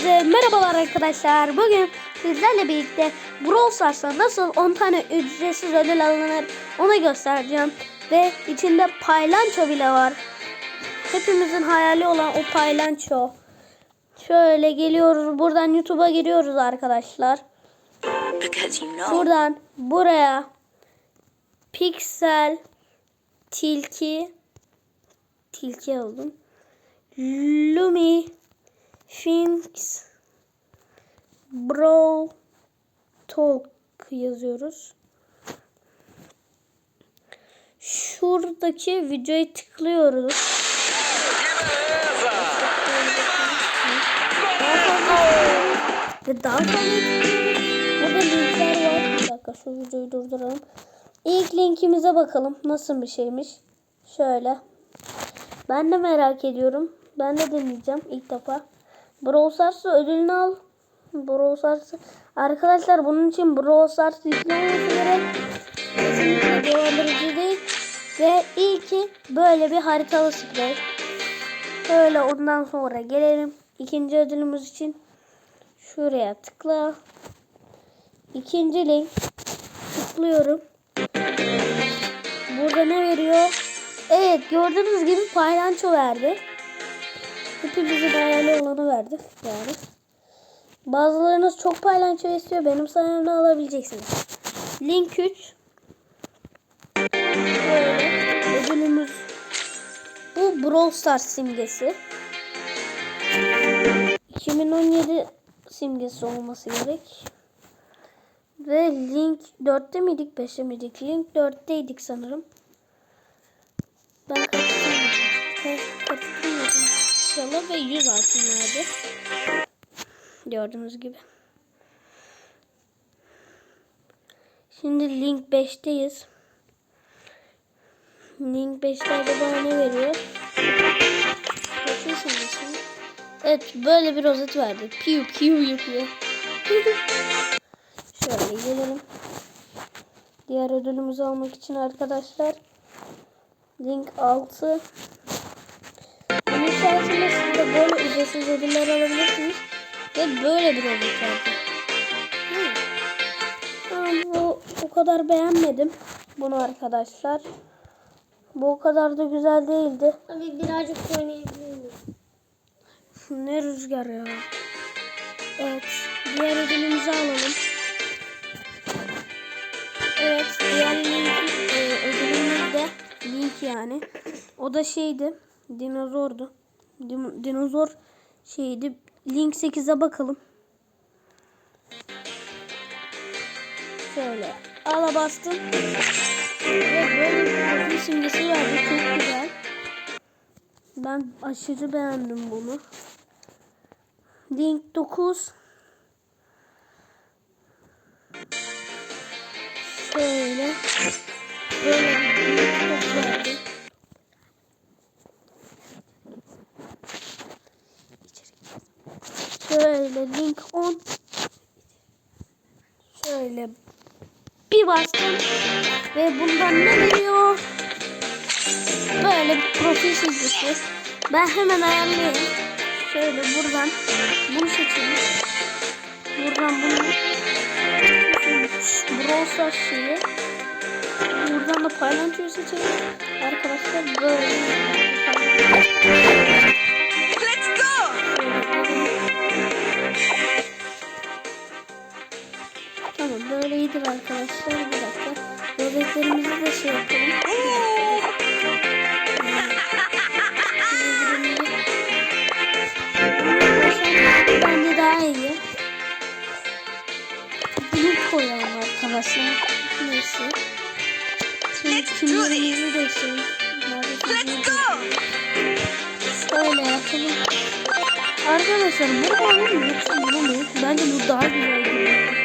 Hepinize merhabalar arkadaşlar. Bugün sizlerle birlikte Brawl Stars'ta nasıl 10 tane ücretsiz ödül alınır onu göstereceğim. Ve içinde paylanço bile var. Hepimizin hayali olan o paylanço. Şöyle geliyoruz. Buradan YouTube'a giriyoruz arkadaşlar. Buradan buraya Pixel Tilki Tilki aldım. Lumi Finks Brawl Talk yazıyoruz. Şuradaki videoyu tıklıyoruz. Ve daha fazla Burada linkler var. Bir dakika şu videoyu durduralım. İlk linkimize bakalım. Nasıl bir şeymiş. Şöyle. Ben de merak ediyorum. Ben de deneyeceğim ilk defa. Brawl Stars'ı ödülünü al. Brawl Stars'ı. Arkadaşlar bunun için Brawl Stars yüklemesi gerek. Kesinlikle dolandırıcı değil. Ve ilki böyle bir haritalı sprey. Böyle ondan sonra gelelim. İkinci ödülümüz için. Şuraya tıkla. İkinci link. Tıklıyorum. Burada ne veriyor? Evet gördüğünüz gibi paylanço verdi. Hepimizin hayali olanı verdi. Yani. Bazılarınız çok paylanço istiyor. Benim sayemde alabileceksiniz. Link 3. Böyle ödülümüz. Bu Brawl Stars simgesi. 2017 simgesi olması gerek. Ve link 4'te miydik 5'te miydik? Link 4'teydik sanırım. Ben karıştırmadım. Ka- İnşallah ve 100 altın verdi. Gördüğünüz gibi. Şimdi link 5'teyiz. Link 5'te acaba ne veriyor? Bakın şimdi. Evet böyle bir rozet verdi. Piu piu yapıyor. Şöyle gelelim. Diğer ödülümüzü almak için arkadaşlar. Link 6. Sayesinde siz de böyle ücretsiz ödüller alabilirsiniz. Ve böyle bir ödül verdi. Hmm. Ama bu o kadar beğenmedim bunu arkadaşlar. Bu o kadar da güzel değildi. Abi birazcık oynayabilir miyim? Ne rüzgar ya. Evet. Diğer ödülümüzü alalım. Evet. Diğer e, ödülümüz de link yani. O da şeydi. Dinozordu. Din- dinozor şeydi. Link 8'e bakalım. Şöyle. Ala bastım. Ve böyle bir simgesi verdi. Çok güzel. Ben aşırı beğendim bunu. Link 9. Şöyle. Böyle Şöyle link 10. Şöyle bir bastım ve bundan ne veriyor? Böyle bir profil simgesi. Ben hemen ayarlıyorum. Şöyle buradan bunu seçelim. Buradan bunu Brawl Stars şeyi. Buradan da paylaşıyı seçelim. Arkadaşlar böyle. Arkadaşlar. Bir dakika. Bebeklerimizi de şey yapalım. Bence daha iyi. Bunu koyalım arkadaşlar. Neyse. Şimdi kimliğimizi değiştirelim. Let's go. Şöyle yapalım. Arkadaşlar bu olur mu yoksa bunu mu? Bence bu daha güzel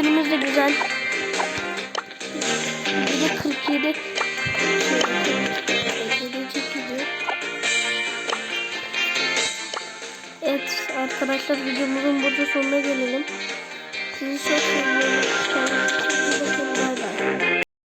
Rozetlerimiz de güzel. Bir de 47. Evet arkadaşlar videomuzun burada sonuna gelelim. Sizi çok seviyorum.